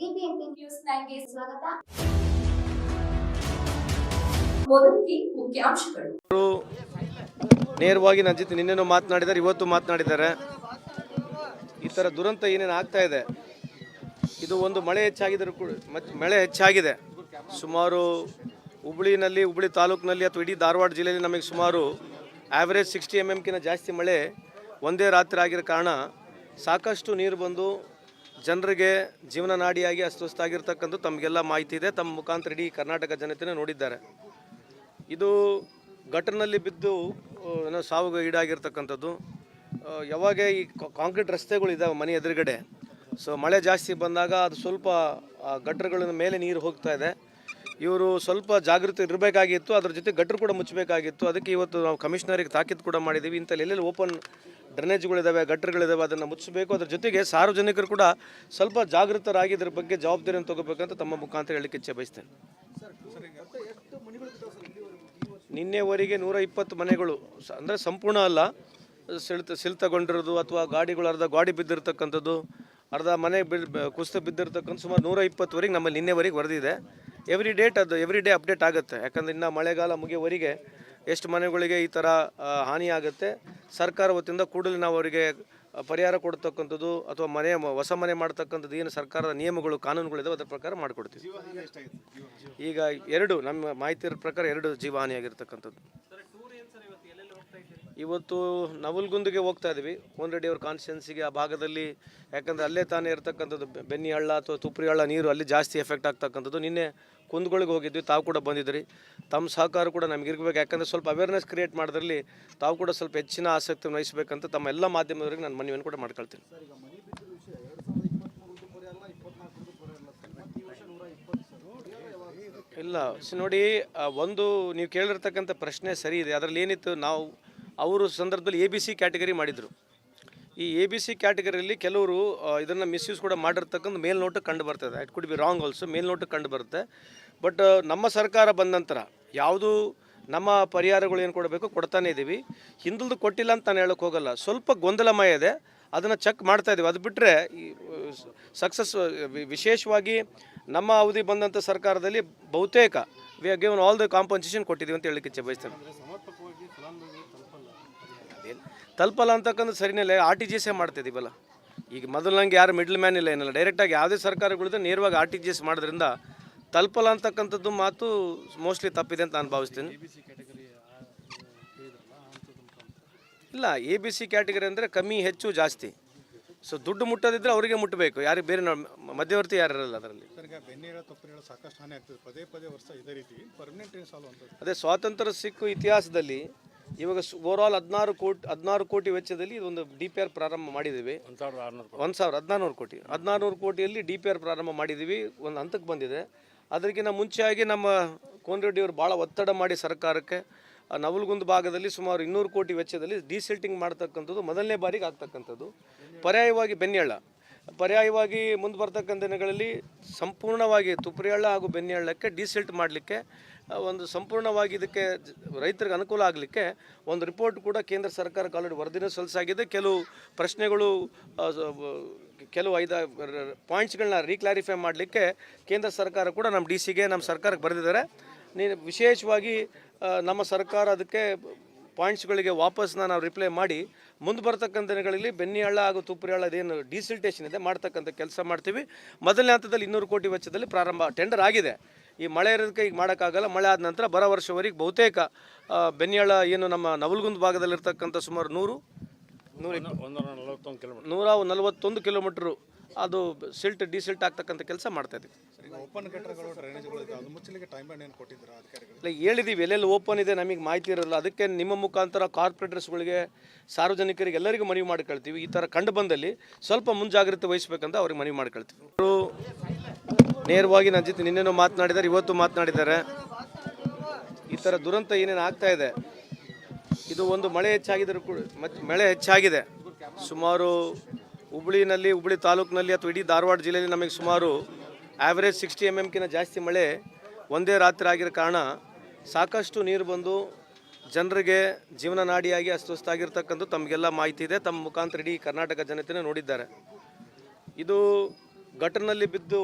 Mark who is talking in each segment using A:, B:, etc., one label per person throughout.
A: BBMP news ನೈನ್ಗೆ ಸ್ವಾಗತ. ಮುಖ್ಯಾಂಶಗಳು.
B: ನೇರವಾಗಿ ನನ್ನ ಜೊತೆ ನಿನ್ನೆನೂ ಮಾತನಾಡಿದ್ದಾರೆ, ಇವತ್ತು ಮಾತನಾಡಿದ್ದಾರೆ. ಈ ಥರ ದುರಂತ ಏನೇನು ಆಗ್ತಾ ಇದೆ, ಇದು ಒಂದು ಮಳೆ ಹೆಚ್ಚಾಗಿದ್ದರೂ ಕೂಡ ಮತ್ತು ಮಳೆ ಹೆಚ್ಚಾಗಿದೆ. ಸುಮಾರು ಹುಬ್ಳಿನಲ್ಲಿ, ಹುಬ್ಳಿ ತಾಲೂಕಿನಲ್ಲಿ ಅಥವಾ ಇಡೀ ಧಾರವಾಡ ಜಿಲ್ಲೆಯಲ್ಲಿ ನಮಗೆ ಸುಮಾರು ಆ್ಯಾವ್ರೇಜ್ ಸಿಕ್ಸ್ಟಿ ಎಂ ಎಮ್ಕಿಂತ ಜಾಸ್ತಿ ಮಳೆ ಒಂದೇ ರಾತ್ರಿ ಆಗಿರೋ ಕಾರಣ ಸಾಕಷ್ಟು ನೀರು ಬಂದು ಜನರಿಗೆ ಜೀವನ ನಾಡಿಯಾಗಿ ಅಸ್ವಸ್ಥಾಗಿರ್ತಕ್ಕಂಥ ತಮಗೆಲ್ಲ ಮಾಹಿತಿ ಇದೆ. ತಮ್ಮ ಮುಖಾಂತರ ಇಡೀ ಕರ್ನಾಟಕ ಜನತೆನೇ ನೋಡಿದ್ದಾರೆ. ಇದು ಘಟನಲ್ಲಿ ಬಿದ್ದು ಏನೋ ಸಾವಿಗೆ ಈಡಾಗಿರ್ತಕ್ಕಂಥದ್ದು. ಯಾವಾಗ ಈ ಕಾಂಕ್ರೀಟ್ ರಸ್ತೆಗಳು ಇದ್ದಾವೆ ಮನೆ ಎದುರುಗಡೆ. ಸೊ, ಮಳೆ ಜಾಸ್ತಿ ಬಂದಾಗ ಅದು ಸ್ವಲ್ಪ, ಆ, ಗಟ್ರಗಳ ಮೇಲೆ ನೀರು ಹೋಗ್ತಾ ಇದೆ. ಇವರು ಸ್ವಲ್ಪ ಜಾಗೃತಿ ಇರಬೇಕಾಗಿತ್ತು, ಅದ್ರ ಜೊತೆ ಗಟ್ರು ಕೂಡ ಮುಚ್ಚಬೇಕಾಗಿತ್ತು. ಅದಕ್ಕೆ ಇವತ್ತು ನಾವು ಕಮಿಷನರಿಗೆ ತಾಕೀತು ಕೂಡ ಮಾಡಿದ್ದೀವಿ ಇಂಥಲ್ಲಿ ಎಲ್ಲೆಲ್ಲಿ ಓಪನ್ ಡ್ರನೇಜ್ಗಳಿದ್ದಾವೆ ಗಟ್ರಗಳಿದ್ದಾವೆ ಅದನ್ನು ಮುಚ್ಚಬೇಕು. ಅದ್ರ ಜೊತೆಗೆ ಸಾರ್ವಜನಿಕರು ಕೂಡ ಸ್ವಲ್ಪ ಜಾಗೃತರಾಗಿ ಇದ್ರ ಬಗ್ಗೆ ಜವಾಬ್ದಾರಿಯನ್ನು ತಗೋಬೇಕಂತ ತಮ್ಮ ಮುಖಾಂತರ ಹೇಳಲಿಕ್ಕೆ ಇಚ್ಛೆ ಬಯಸ್ತೇನೆ. ನಿನ್ನೆವರೆಗೆ ನೂರ ಇಪ್ಪತ್ತು ಮನೆಗಳು ಅಂದರೆ ಸಂಪೂರ್ಣ ಅಲ್ಲ ಸಿಳಿತ ಸಿಳಿತಗೊಂಡಿರೋದು ಅಥವಾ ಗಾಡಿಗಳು ಅರ್ಧ ಗಾಡಿ ಬಿದ್ದಿರ್ತಕ್ಕಂಥದ್ದು, ಅರ್ಧ ಮನೆ ಬ- ಕುಸಿತ ಬಿದ್ದಿರ್ತಕ್ಕಂಥ ಸುಮಾರು ನೂರ ಇಪ್ಪತ್ತುವರೆಗೆ ನಮ್ಮಲ್ಲಿ ನಿನ್ನೆವರೆಗೆ ವರದಿದೆ ಎವ್ರಿ ಡೇಟ್ ಅದು ಎವ್ರಿ ಡೇ ಅಪ್ಡೇಟ್ ಆಗುತ್ತೆ. ಯಾಕಂದ್ರೆ ಇನ್ನು ಮಳೆಗಾಲ ಮುಗಿಯವರೆಗೆ ಎಷ್ಟು ಮನೆಗಳಿಗೆ ಈ ಥರ ಆ, ಹಾನಿ ಆಗುತ್ತೆ. ಸರ್ಕಾರ ವತಿಯಿಂದ ಕೂಡಲೇ ನಾವು ಅವರಿಗೆ ಪರಿಹಾರ ಕೊಡ್ತಕ್ಕಂಥದ್ದು ಅಥವಾ ಮನೆ ಹೊಸ ಮನೆ ಮಾಡ್ತಕ್ಕಂಥದ್ದು ಏನು ಸರ್ಕಾರದ ನಿಯಮಗಳು ಕಾನೂನುಗಳಿದೆ ಅದರ ಪ್ರಕಾರ ಮಾಡಿಕೊಡ್ತೀವಿ. ಈಗ ಎರಡು ನಮ್ಮ ಮಾಹಿತಿ ಇರೋ ಪ್ರಕಾರ ಎರಡು ಜೀವಹಾನಿಯಾಗಿರ್ತಕ್ಕಂಥದ್ದು ಇವತ್ತು ನವಲ್ಗುಂದಿಗೆ ಹೋಗ್ತಾ ಇದ್ವಿ. ಕೋನರೆಡ್ಡಿ ಅವ್ರ ಕಾನ್ಸ್ಟಿಟ್ಯೂನ್ಸಿಗೆ ಆ ಭಾಗದಲ್ಲಿ. ಯಾಕಂದರೆ ಅಲ್ಲೇ ತಾನೇ ಇರತಕ್ಕಂಥದ್ದು. ಬೆನ್ನಿ ಹಳ್ಳ ಅಥವಾ ತುಪ್ರಿ ಹಳ್ಳ ನೀರು ಅಲ್ಲಿ ಜಾಸ್ತಿ ಎಫೆಕ್ಟ್ ಆಗ್ತಕ್ಕಂಥದ್ದು. ನಿನ್ನೆ ಕುಂದ್ಗಳಿಗೆ ಹೋಗಿದ್ವಿ ತಾವು ಕೂಡ ಬಂದಿದ್ರಿ. ತಮ್ಮ ಸಹಕಾರ ಕೂಡ ನಮಗಿರ್ಬೇಕು ಯಾಕಂದರೆ ಸ್ವಲ್ಪ ಅವೇರ್ನೆಸ್ ಕ್ರಿಯೇಟ್ ಮಾಡೋದ್ರಲ್ಲಿ ತಾವು ಕೂಡ ಸ್ವಲ್ಪ ಹೆಚ್ಚಿನ ಆಸಕ್ತಿ ವಹಿಸಬೇಕಂತ ತಮ್ಮ ಎಲ್ಲ ಮಾಧ್ಯಮದವರಿಗೆ ನಾನು ಮನವಿಯನ್ನು ಕೂಡ ಮಾಡ್ಕೊಳ್ತೀನಿ. ಇಲ್ಲ ನೋಡಿ ಒಂದು ನೀವು ಕೇಳಿರ್ತಕ್ಕಂಥ ಪ್ರಶ್ನೆ ಸರಿ ಇದೆ. ಅದರಲ್ಲಿ ಏನಿತ್ತು? ನಾವು ಅವರು ಸಂದರ್ಭದಲ್ಲಿ ಎ ಬಿ ಸಿ ಕ್ಯಾಟಗರಿ ಮಾಡಿದರು. ಈ ಎ ಬಿ ಸಿ ಕ್ಯಾಟಗರಿಯಲ್ಲಿ ಕೆಲವರು ಇದನ್ನು ಮಿಸ್ಯೂಸ್ ಕೂಡ ಮಾಡಿರ್ತಕ್ಕಂಥ ಮೇಲ್ನೋಟಕ್ಕೆ ಕಂಡು ಬರ್ತದೆ. It could be wrong also ಮೇಲ್ನೋಟಕ್ಕೆ ಕಂಡು ಬರುತ್ತೆ. ಬಟ್ ನಮ್ಮ ಸರ್ಕಾರ ಬಂದ ನಂತರ ಯಾವುದು ನಮ್ಮ ಪರಿಹಾರಗಳು ಏನು ಕೊಡಬೇಕು ಕೊಡ್ತಾನೆ ಇದ್ದೀವಿ ಹಿಂದುಳಿದು ಕೊಟ್ಟಿಲ್ಲ ಅಂತ ನಾನು ಹೇಳೋಕ್ಕೆ ಹೋಗಲ್ಲ. ಸ್ವಲ್ಪ ಗೊಂದಲಮಯ ಇದೆ. ಅದನ್ನು ಚೆಕ್ ಮಾಡ್ತಾ ಇದ್ದೀವಿ ಅದು ಬಿಟ್ಟರೆ ಸಕ್ಸಸ್ ವಿಶೇಷವಾಗಿ ನಮ್ಮ ಅವಧಿ ಬಂದಂಥ ಸರ್ಕಾರದಲ್ಲಿ ಬಹುತೇಕ we given all the compensation ಕೊಟ್ಟಿದ್ದೀವಿ ಅಂತ ಹೇಳಕ್ಕೆ ಇಚ್ಛೆ ಬಯಸ್ತೇನೆ. ತಲುಪಲ್ಲ ಅಂತಕ್ಕಂಥ ಸರಿನೇ ಇಲ್ಲ ಆರ್ ಟಿ ಜಿ ಎಸ್ಸೇ ಮಾಡ್ತಿದ್ದೀವಲ್ಲ ಈಗ ಮೊದಲಂಗೆ ಯಾರು ಮಿಡ್ಲ್ ಮ್ಯಾನ್ ಇಲ್ಲ ಏನಿಲ್ಲ ಡೈರೆಕ್ಟಾಗಿ ಯಾವುದೇ ಸರ್ಕಾರಗಳಿದ್ರೆ ನೇರವಾಗಿ ಆರ್ ಟಿ ಜಿ ಎಸ್ ಮಾಡೋದ್ರಿಂದ ತಲುಪಲ್ಲ ಅಂತಕ್ಕಂಥದ್ದು ಮಾತು ಮೋಸ್ಟ್ಲಿ ತಪ್ಪಿದೆ ಅಂತ ನಾನು ಭಾವಿಸ್ತೀನಿ. ಇಲ್ಲ ಎ ಬಿ ಸಿ ಕ್ಯಾಟಗರಿ ಅಂದರೆ ಕಮ್ಮಿ ಹೆಚ್ಚು ಜಾಸ್ತಿ. ಸೊ ದುಡ್ಡು ಮುಟ್ಟೋದಿದ್ರೆ ಅವರಿಗೆ ಮುಟ್ಟಬೇಕು. ಯಾರಿಗೆ ಬೇರೆ ಮಧ್ಯವರ್ತಿ ಯಾರು ಇರಲ್ಲ ಅದರಲ್ಲಿ
C: ಸಾಕಷ್ಟು ಹಾನಿ ಆಗ್ತದೆ. ಪದೇ ಪದೇ ವರ್ಷ ಇದೇ ರೀತಿ ಪರ್ಮನೆಂಟ್ ಏನು ಸಾಲ್ವ್
B: ಅದೇ ಸ್ವಾತಂತ್ರ್ಯ ಸಿಕ್ಕು ಇತಿಹಾಸದಲ್ಲಿ ಇವಾಗ ಓವರಾಲ್ ಹದಿನಾರು ಕೋಟಿ ಹದಿನಾರು ಕೋಟಿ ವೆಚ್ಚದಲ್ಲಿ ಇದೊಂದು ಡಿ ಪಿ ಆರ್ ಪ್ರಾರಂಭ ಮಾಡಿದ್ದೀವಿ. ಒಂದು ಸಾವಿರ ಹದಿನಾರು ಕೋಟಿ. ಹದಿನಾರು ಕೋಟಿಯಲ್ಲಿ ಡಿ ಪಿ ಆರ್ ಪ್ರಾರಂಭ ಮಾಡಿದ್ದೀವಿ. ಒಂದು ಹಂತಕ್ಕೆ ಬಂದಿದೆ. ಅದಕ್ಕಿಂತ ಮುಂಚೆಯಾಗಿ ನಮ್ಮ ಕೋನರೆಡ್ಡಿಯವರು ಭಾಳ ಒತ್ತಡ ಮಾಡಿ ಸರ್ಕಾರಕ್ಕೆ ನವಲಗುಂದ ಭಾಗದಲ್ಲಿ ಸುಮಾರು ಇನ್ನೂರು ಕೋಟಿ ವೆಚ್ಚದಲ್ಲಿ ಡಿಸಿಲ್ಟಿಂಗ್ ಮಾಡ್ತಕ್ಕಂಥದ್ದು ಮೊದಲನೇ ಬಾರಿಗೆ ಆಗ್ತಕ್ಕಂಥದ್ದು. ಪರ್ಯಾಯವಾಗಿ ಬೆನ್ನೆಳ್ಳ. ಪರ್ಯಾಯವಾಗಿ ಮುಂದೆ ಬರ್ತಕ್ಕಂಥ ದಿನಗಳಲ್ಲಿ ಸಂಪೂರ್ಣವಾಗಿ ತುಪ್ರಿಯಳ್ಳ ಹಾಗೂ ಬೆನ್ನೆಳ್ಳಕ್ಕೆ ಡಿಸಿಲ್ಟ್ ಮಾಡಲಿಕ್ಕೆ ಒಂದು ಸಂಪೂರ್ಣವಾಗಿ ಇದಕ್ಕೆ ರೈತರಿಗೆ ಅನುಕೂಲ ಆಗಲಿಕ್ಕೆ ಒಂದು ರಿಪೋರ್ಟ್ ಕೂಡ ಕೇಂದ್ರ ಸರ್ಕಾರಕ್ಕೆ ಆಲ್ರೆಡಿ ವರದಿನೂ ಸಲ್ಲಿಸಾಗಿದೆ. ಕೆಲವು ಪ್ರಶ್ನೆಗಳು ಕೆಲವು ಐದ ಪಾಯಿಂಟ್ಸ್ಗಳನ್ನ ರೀಕ್ಲಾರಿಫೈ ಮಾಡಲಿಕ್ಕೆ ಕೇಂದ್ರ ಸರ್ಕಾರ ಕೂಡ ನಮ್ಮ ಡಿ ಸಿಗೆ, ನಮ್ಮ ಸರ್ಕಾರಕ್ಕೆ ಬರೆದಿದ್ದಾರೆ. ನೀನು ವಿಶೇಷವಾಗಿ ನಮ್ಮ ಸರ್ಕಾರ ಅದಕ್ಕೆ ಪಾಯಿಂಟ್ಸ್ಗಳಿಗೆ ವಾಪಸ್ ನಾವು ರಿಪ್ಲೈ ಮಾಡಿ, ಮುಂದೆ ಬರ್ತಕ್ಕಂಥ ದಿನಗಳಲ್ಲಿ ಬೆನ್ನಿಹಳ್ಳ ಹಾಗೂ ತುಪ್ಪರಿಹಳ್ಳ ಅದೇನು ಡಿಸಿಲ್ಟೇಷನ್ ಇದೆ, ಮಾಡ್ತಕ್ಕಂಥ ಕೆಲಸ ಮಾಡ್ತೀವಿ. ಮೊದಲನೇ ಹಂತದಲ್ಲಿ ಇನ್ನೂರು ಕೋಟಿ ವೆಚ್ಚದಲ್ಲಿ ಪ್ರಾರಂಭ, ಟೆಂಡರ್ ಆಗಿದೆ. ಈ ಮಳೆ ಇರೋದಕ್ಕೆ ಈಗ ಮಾಡೋಕ್ಕಾಗಲ್ಲ. ಮಳೆ ಆದ ನಂತರ ಬರೋ ವರ್ಷವರೆಗೆ ಬಹುತೇಕ ಬೆನ್ನೆಳ ಏನು ನಮ್ಮ ನವಲ್ಗುಂದ್ ಭಾಗದಲ್ಲಿರ್ತಕ್ಕಂಥ ಸುಮಾರು ನೂರು ನೂರ ನೂರ ನಲವತ್ತೊಂದು ಕಿಲೋಮೀಟ್ರು ಅದು ಸಿಲ್ಟ್ ಡಿಸಿಲ್ಟ್ ಆಗ್ತಕ್ಕಂಥ ಕೆಲಸ ಮಾಡ್ತಾ ಇದ್ದೀವಿ. ಇಲ್ಲ ಹೇಳಿದ್ದೀವಿ ಎಲ್ಲೆಲ್ಲಿ ಓಪನ್ ಇದೆ ನಮಗೆ ಮಾಹಿತಿ ಇರಲ್ಲ ಅದಕ್ಕೆ ನಿಮ್ಮ ಮುಖಾಂತರ ಕಾರ್ಪೊರೇಟರ್ಸ್ಗಳಿಗೆ ಸಾರ್ವಜನಿಕರಿಗೆ ಎಲ್ಲರಿಗೂ ಮನವಿ ಮಾಡ್ಕೊಳ್ತೀವಿ ಈ ಥರ ಕಂಡು ಬಂದಲ್ಲಿ ಸ್ವಲ್ಪ ಮುಂಜಾಗ್ರತೆ ವಹಿಸ್ಬೇಕಂತ ಅವ್ರಿಗೆ ಮನವಿ ಮಾಡ್ಕೊಳ್ತೀವಿ ಅವರು ನೇರವಾಗಿ ನನ್ನ ಜೊತೆ ನಿನ್ನೆನೂ ಮಾತನಾಡಿದ್ದಾರೆ ಇವತ್ತು ಮಾತನಾಡಿದ್ದಾರೆ ಈ ಥರ ದುರಂತ ಏನೇನು ಆಗ್ತಾ ಇದೆ, ಇದು ಒಂದು ಮಳೆ ಹೆಚ್ಚಾಗಿದ್ದರೂ ಕೂಡ ಮತ್ತು ಮಳೆ ಹೆಚ್ಚಾಗಿದೆ. ಸುಮಾರು ಹುಬ್ಳಿನಲ್ಲಿ, ಹುಬ್ಳಿ ತಾಲೂಕಿನಲ್ಲಿ ಅಥವಾ ಇಡೀ ಧಾರವಾಡ ಜಿಲ್ಲೆಯಲ್ಲಿ ನಮಗೆ ಸುಮಾರು ಆ್ಯಾವ್ರೇಜ್ ಸಿಕ್ಸ್ಟಿ ಎಂ ಎಮ್ಕಿಂತ ಜಾಸ್ತಿ ಮಳೆ ಒಂದೇ ರಾತ್ರಿ ಆಗಿರೋ ಕಾರಣ ಸಾಕಷ್ಟು ನೀರು ಬಂದು ಜನರಿಗೆ ಜೀವನ ನಾಡಿಯಾಗಿ ಅಸ್ವಸ್ಥಾಗಿರ್ತಕ್ಕಂಥ ತಮಗೆಲ್ಲ ಮಾಹಿತಿ ಇದೆ. ತಮ್ಮ ಮುಖಾಂತರ ಇಡೀ ಕರ್ನಾಟಕ ಜನತೆನೇ ನೋಡಿದ್ದಾರೆ. ಇದು ಗಟರ್ನಲ್ಲಿ ಬಿದ್ದು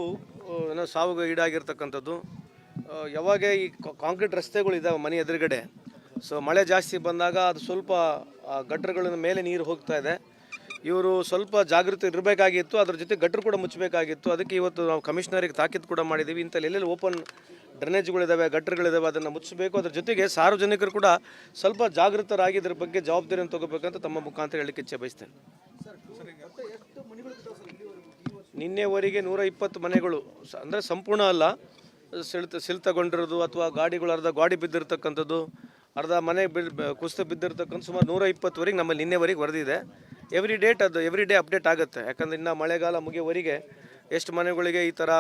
B: ಏನೋ ಸಾವಿಗೆ ಈಡಾಗಿರ್ತಕ್ಕಂಥದ್ದು. ಯಾವಾಗ ಈ ಕಾಂಕ್ರೀಟ್ ರಸ್ತೆಗಳು ಇದಾವೆ ಮನೆ ಎದುರುಗಡೆ, ಸೊ ಮಳೆ ಜಾಸ್ತಿ ಬಂದಾಗ ಅದು ಸ್ವಲ್ಪ ಗಟ್ರಗಳ ಮೇಲೆ ನೀರು ಹೋಗ್ತಾ ಇದೆ. ಇವರು ಸ್ವಲ್ಪ ಜಾಗೃತಿ ಇರಬೇಕಾಗಿತ್ತು, ಅದ್ರ ಜೊತೆ ಗಟ್ರು ಕೂಡ ಮುಚ್ಚಬೇಕಾಗಿತ್ತು. ಅದಕ್ಕೆ ಇವತ್ತು ನಾವು ಕಮಿಷನರಿಗೆ ತಾಕೀತು ಕೂಡ ಮಾಡಿದ್ದೀವಿ ಇಂಥಲ್ಲಿ ಎಲ್ಲೆಲ್ಲಿ ಓಪನ್ ಡ್ರನೇಜ್ಗಳಿದ್ದಾವೆ ಗಟ್ರಗಳಿದ್ದಾವೆ ಅದನ್ನು ಮುಚ್ಚಬೇಕು. ಅದ್ರ ಜೊತೆಗೆ ಸಾರ್ವಜನಿಕರು ಕೂಡ ಸ್ವಲ್ಪ ಜಾಗೃತರಾಗಿ ಇದ್ರ ಬಗ್ಗೆ ಜವಾಬ್ದಾರಿಯನ್ನು ತಗೋಬೇಕಂತ ತಮ್ಮ ಮುಖಾಂತರ ಹೇಳಲಿಕ್ಕೆ ಇಚ್ಛೆ ಬಯಸ್ತೇನೆ. ನಿನ್ನೆವರೆಗೆ ನೂರ ಇಪ್ಪತ್ತು ಮನೆಗಳು ಅಂದರೆ ಸಂಪೂರ್ಣ ಅಲ್ಲ. ಸಿಳ್ತ ಸಿಲ್ತಗೊಂಡಿರೋದು ಅಥವಾ ಗಾಡಿಗಳು ಅರ್ಧ ಗಾಡಿ ಬಿದ್ದಿರ್ತಕ್ಕಂಥದ್ದು, ಅರ್ಧ ಮನೆ ಬಿಡ್ ಕುಸ್ತು ಬಿದ್ದಿರ್ತಕ್ಕಂಥ ಸುಮಾರು ನೂರ ಇಪ್ಪತ್ತುವರೆಗೆ ನಮ್ಮಲ್ಲಿ ನಿನ್ನೆವರೆಗೆ ವರದಿದೆ ಎವ್ರಿ ಡೇಟ್ ಅದು ಎವ್ರಿ ಡೇ ಅಪ್ಡೇಟ್ ಆಗುತ್ತೆ. ಯಾಕಂದ್ರೆ ಇನ್ನು ಮಳೆಗಾಲ ಮುಗಿಯವರೆಗೆ ಎಷ್ಟು ಮನೆಗಳಿಗೆ ಈ ಥರ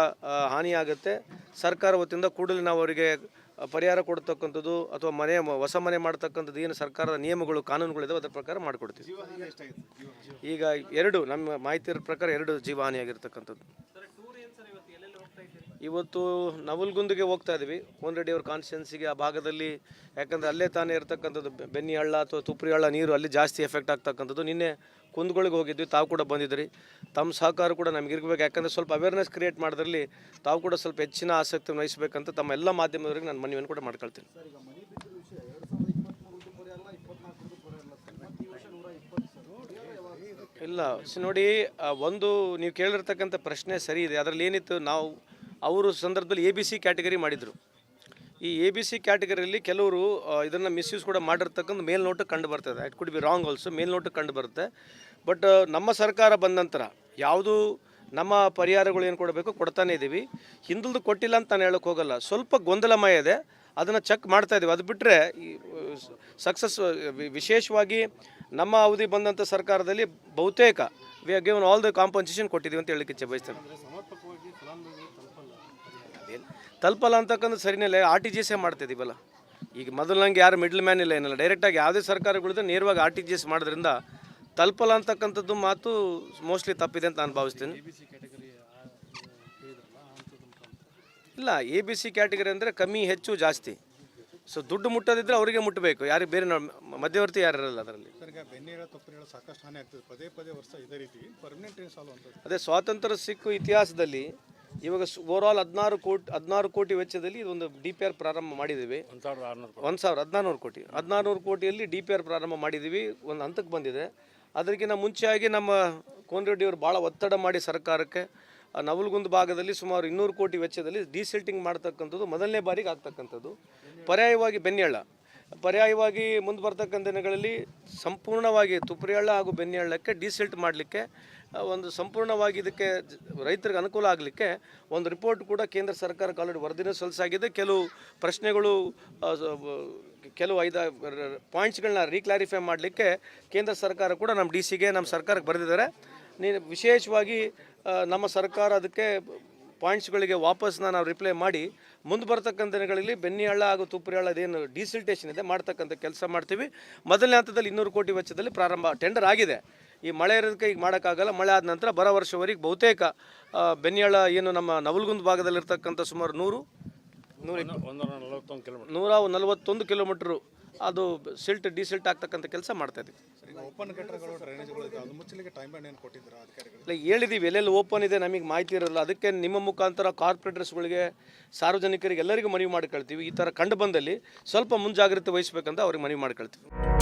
B: ಹಾನಿಯಾಗುತ್ತೆ. ಸರ್ಕಾರ ವತಿಯಿಂದ ಕೂಡಲೇ ನಾವು ಅವರಿಗೆ ಪರಿಹಾರ ಕೊಡ್ತಕ್ಕಂಥದ್ದು ಅಥವಾ ಮನೆ ಹೊಸ ಮನೆ ಮಾಡ್ತಕ್ಕಂಥದ್ದು ಏನು ಸರ್ಕಾರದ ನಿಯಮಗಳು ಕಾನೂನುಗಳಿದಾವೆ ಅದರ ಪ್ರಕಾರ ಮಾಡಿಕೊಡ್ತೀವಿ. ಈಗ ಎರಡು ನಮ್ಮ ಮಾಹಿತಿಯ ಪ್ರಕಾರ ಎರಡು ಜೀವಹಾನಿಯಾಗಿರ್ತಕ್ಕಂಥದ್ದು ಇವತ್ತು ನವಲ್ಗುಂದಿಗೆ ಹೋಗ್ತಾ ಇದ್ವಿ. ಕೋನರೆಡ್ಡಿ ಅವ್ರ ಕಾನ್ಸ್ಟಿಟ್ಯೆನ್ಸಿಗೆ ಆ ಭಾಗದಲ್ಲಿ ಯಾಕಂದರೆ ಅಲ್ಲೇ ತಾನೇ ಇರತಕ್ಕಂಥದ್ದು ಬೆನ್ನಿ ಹಳ್ಳ ಅಥವಾ ತುಪ್ರಿ ಹಳ್ಳ ನೀರು ಅಲ್ಲಿ ಜಾಸ್ತಿ ಎಫೆಕ್ಟ್ ಆಗ್ತಕ್ಕಂಥದ್ದು. ನಿನ್ನೆ ಕುಂದ್ಗಳಿಗೆ ಹೋಗಿದ್ವಿ ತಾವು ಕೂಡ ಬಂದಿದ್ರಿ. ತಮ್ಮ ಸಹಕಾರ ಕೂಡ ನಮಗಿರ್ಬೇಕು ಇರ್ಬೇಕು. ಯಾಕಂದರೆ ಸ್ವಲ್ಪ ಅವೇರ್ನೆಸ್ ಕ್ರಿಯೇಟ್ ಮಾಡೋದ್ರಲ್ಲಿ ತಾವು ಕೂಡ ಸ್ವಲ್ಪ ಹೆಚ್ಚಿನ ಆಸಕ್ತಿ ವಹಿಸಬೇಕಂತ ತಮ್ಮ ಎಲ್ಲ ಮಾಧ್ಯಮದವರಿಗೆ ನಾನು ಮನವಿಯನ್ನು ಕೂಡ ಮಾಡ್ಕೊಳ್ತೀನಿ. ಇಲ್ಲ ನೋಡಿ ಒಂದು ನೀವು ಕೇಳಿರ್ತಕ್ಕಂಥ ಪ್ರಶ್ನೆ ಸರಿ ಇದೆ. ಅದರಲ್ಲಿ ಏನಿತ್ತು? ನಾವು ಅವರು ಸಂದರ್ಭದಲ್ಲಿ ಎ ಬಿ ಸಿ ಕ್ಯಾಟಗರಿ ಮಾಡಿದರು. ಈ ಎ ಬಿ ಸಿ ಕ್ಯಾಟಗರಿಯಲ್ಲಿ ಕೆಲವರು ಇದನ್ನು ಮಿಸ್ಯೂಸ್ ಕೂಡ ಮಾಡಿರ್ತಕ್ಕಂಥ ಮೇಲ್ನೋಟಕ್ಕೆ ಕಂಡು ಬರ್ತದೆ. It could be wrong also ಮೇಲ್ನೋಟಕ್ಕೆ ಕಂಡು ಬರುತ್ತೆ. ಬಟ್ ನಮ್ಮ ಸರ್ಕಾರ ಬಂದ ನಂತರ ಯಾವುದು ನಮ್ಮ ಪರಿಹಾರಗಳು ಏನು ಕೊಡಬೇಕು ಕೊಡ್ತಾನೆ ಇದ್ದೀವಿ ಹಿಂದುಳಿದು ಕೊಟ್ಟಿಲ್ಲ ಅಂತ ನಾನು ಹೇಳೋಕೆ ಹೋಗಲ್ಲ. ಸ್ವಲ್ಪ ಗೊಂದಲಮಯ ಇದೆ. ಅದನ್ನು ಚೆಕ್ ಮಾಡ್ತಾ ಇದ್ದೀವಿ ಅದು ಬಿಟ್ಟರೆ ಸಕ್ಸಸ್ ವಿಶೇಷವಾಗಿ ನಮ್ಮ ಅವಧಿ ಬಂದಂಥ ಸರ್ಕಾರದಲ್ಲಿ ಬಹುತೇಕ we given all the compensation ಕೊಟ್ಟಿದ್ದೀವಿ ಅಂತ ಹೇಳಲಿಕ್ಕೆ ಇಚ್ಛೆ ಬಯಸ್ತೇನೆ. ತಲುಪಲ್ಲ ಅಂತಕ್ಕಂಥ ಸರಿನಲ್ಲೇ ಆರ್ ಟಿ ಜಿ ಎಸ್ಸೇ ಮಾಡ್ತಿದ್ದೀವಲ್ಲ ಈಗ ಮೊದಲಂಗೆ ಯಾರು ಮಿಡ್ಲ್ ಮ್ಯಾನ್ ಇಲ್ಲ ಏನಿಲ್ಲ ಡೈರೆಕ್ಟಾಗಿ ಯಾವುದೇ ಸರ್ಕಾರಗಳಿದ್ರೆ ನೇರವಾಗಿ ಆರ್ ಟಿ ಜಿ ಎಸ್ ಮಾಡೋದ್ರಿಂದ ತಲುಪಲ್ಲ ಅಂತಕ್ಕಂಥದ್ದು ಮಾತು ಮೋಸ್ಟ್ಲಿ ತಪ್ಪಿದೆ ಅಂತ ನಾನು ಭಾವಿಸ್ತೀನಿ. ಇಲ್ಲ ಎ ಬಿ ಸಿ ಕ್ಯಾಟಗರಿ ಅಂದರೆ ಕಮ್ಮಿ ಹೆಚ್ಚು ಜಾಸ್ತಿ. ಸೊ ದುಡ್ಡು ಮುಟ್ಟೋದಿದ್ರೆ ಅವರಿಗೆ ಮುಟ್ಟಬೇಕು ಯಾರಿಗೆ ಬೇರೆ ಮಧ್ಯವರ್ತಿ ಯಾರು ಇರಲ್ಲ ಅದರಲ್ಲಿ.
C: ಸರ್ ಈಗ ಬೆನ್ನೇಳ ತಪ್ಪನೇಳ ಸಾಕಷ್ಟು ಹಾನಿ ಆಗ್ತದೆ. ಪದೇ ಪದೇ ವರ್ಷ ಇದೇ ರೀತಿ ಪರ್ಮನೆಂಟ್ ಏನು ಅಂತ
B: ಅದೇ ಸ್ವಾತಂತ್ರ್ಯ ಸಿಕ್ಕು ಇತಿಹಾಸದಲ್ಲಿ ಇವಾಗ ಓವರಾಲ್ ಹದಿನಾರು ಕೋಟಿ ಹದಿನಾರು ಕೋಟಿ ವೆಚ್ಚದಲ್ಲಿ ಇದೊಂದು ಡಿ ಪಿ ಆರ್ ಪ್ರಾರಂಭ ಮಾಡಿದ್ದೀವಿ.
D: ಒಂದು
B: ಸಾವಿರ ಹದಿನಾರು ಕೋಟಿ. ಹದಿನಾರು ಕೋಟಿಯಲ್ಲಿ ಡಿ ಪಿ ಆರ್ ಪ್ರಾರಂಭ ಮಾಡಿದ್ದೀವಿ. ಒಂದು ಹಂತಕ್ಕೆ ಬಂದಿದೆ. ಅದಕ್ಕಿಂತ ಮುಂಚೆಯಾಗಿ ನಮ್ಮ ಕೋನರೆಡ್ಡಿಯವರು ಭಾಳ ಒತ್ತಡ ಮಾಡಿ ಸರ್ಕಾರಕ್ಕೆ ನವಲಗುಂದ ಭಾಗದಲ್ಲಿ ಸುಮಾರು ಇನ್ನೂರು ಕೋಟಿ ವೆಚ್ಚದಲ್ಲಿ ಡಿಸಿಲ್ಟಿಂಗ್ ಮಾಡ್ತಕ್ಕಂಥದ್ದು ಮೊದಲನೇ ಬಾರಿಗೆ ಆಗ್ತಕ್ಕಂಥದ್ದು. ಪರ್ಯಾಯವಾಗಿ ಬೆನ್ನೆಳ್ಳ ಪರ್ಯಾಯವಾಗಿ ಮುಂದೆ ಬರ್ತಕ್ಕಂಥ ದಿನಗಳಲ್ಲಿ ಸಂಪೂರ್ಣವಾಗಿ ತುಪ್ರಿಹಳ್ಳ ಹಾಗೂ ಬೆನ್ನೆಳ್ಳಕ್ಕೆ ಡಿಸಿಲ್ಟ್ ಮಾಡಲಿಕ್ಕೆ ಒಂದು ಸಂಪೂರ್ಣವಾಗಿ ಇದಕ್ಕೆ ರೈತರಿಗೆ ಅನುಕೂಲ ಆಗಲಿಕ್ಕೆ ಒಂದು ರಿಪೋರ್ಟ್ ಕೂಡ ಕೇಂದ್ರ ಸರ್ಕಾರಕ್ಕೆ ಆಲ್ರೆಡಿ ವರದಿನೂ ಸಲ್ಲಿಸಾಗಿದೆ. ಕೆಲವು ಪ್ರಶ್ನೆಗಳು ಕೆಲವು ಐದ, ಪಾಯಿಂಟ್ಸ್ಗಳನ್ನ ರೀಕ್ಲಾರಿಫೈ ಮಾಡಲಿಕ್ಕೆ ಕೇಂದ್ರ ಸರ್ಕಾರ ಕೂಡ ನಮ್ಮ ಡಿ ಸಿಗೆ, ನಮ್ಮ ಸರ್ಕಾರಕ್ಕೆ ಬರೆದಿದ್ದಾರೆ. ನೀನು ವಿಶೇಷವಾಗಿ ನಮ್ಮ ಸರ್ಕಾರ ಅದಕ್ಕೆ ಪಾಯಿಂಟ್ಸ್ಗಳಿಗೆ ವಾಪಸ್ನ ನಾವು ರಿಪ್ಲೈ ಮಾಡಿ ಮುಂದೆ ಬರ್ತಕ್ಕಂಥ ದಿನಗಳಲ್ಲಿ ಬೆನ್ನಿಹಳ್ಳ ಹಾಗೂ ತುಪ್ಪರಿಹಳ್ಳ ಅದೇನು ಡಿಸಿಲ್ಟೇಷನ್ ಇದೆ ಮಾಡ್ತಕ್ಕಂಥ ಕೆಲಸ ಮಾಡ್ತೀವಿ. ಮೊದಲನೇ ಹಂತದಲ್ಲಿ ಇನ್ನೂರು ಕೋಟಿ ವೆಚ್ಚದಲ್ಲಿ ಪ್ರಾರಂಭ ಟೆಂಡರ್ ಆಗಿದೆ. ಈ ಮಳೆ ಇರೋದಕ್ಕೆ ಈಗ ಮಾಡೋಕ್ಕಾಗಲ್ಲ ಮಳೆ ಆದ ನಂತರ ಬರೋ ವರ್ಷವರೆಗೆ ಬಹುತೇಕ ಬೆನ್ನಿಹಳ್ಳ ಏನು ನಮ್ಮ ನವಲ್ಗುಂದ್ ಭಾಗದಲ್ಲಿರ್ತಕ್ಕಂಥ ಸುಮಾರು ನೂರು ನೂರ
D: ನಲವತ್ತೊಂದು ಕಿಲೋಮೀಟರ್
B: ನೂರ ನಲವತ್ತೊಂದು ಕಿಲೋಮೀಟ್ರು ಅದು ಸಿಲ್ಟ್ ಡಿಸಿಲ್ಟ್ ಆಗ್ತಕ್ಕಂಥ ಕೆಲಸ ಮಾಡ್ತಾ ಇದ್ದೀವಿ.
C: ಓಪನ್ ಗಟ್ಟರಗಳು ಡ್ರೈನೇಜ್ಗಳು ಇದೆ ಅದು ಮುಚ್ಚಲಿಕ್ಕೆ ಟೈಮ್ ಬ್ಯಾಂಡ್ ಏನು ಕೊಟ್ಟಿದ್ದೀರಾ ಅಧಿಕಾರಿಗಳು
B: ಇಲ್ಲ ಹೇಳಿದೀವಿ ಎಲ್ಲೆಲ್ಲಿ ಓಪನ್ ಇದೆ ನಮಗೆ ಮಾಹಿತಿ ಇರಲ್ಲ ಅದಕ್ಕೆ ನಿಮ್ಮ ಮುಖಾಂತರ ಕಾರ್ಪೊರೇಟರ್ಸ್ಗಳಿಗೆ ಸಾರ್ವಜನಿಕರಿಗೆ ಎಲ್ಲರಿಗೂ ಮನವಿ ಮಾಡ್ಕೊಳ್ತೀವಿ ಈ ಥರ ಕಂಡು ಬಂದಲ್ಲಿ ಸ್ವಲ್ಪ ಮುಂಜಾಗ್ರತೆ ವಹಿಸ್ಬೇಕಂತ ಅವ್ರಿಗೆ ಮನವಿ ಮಾಡ್ಕೊಳ್ತೀವಿ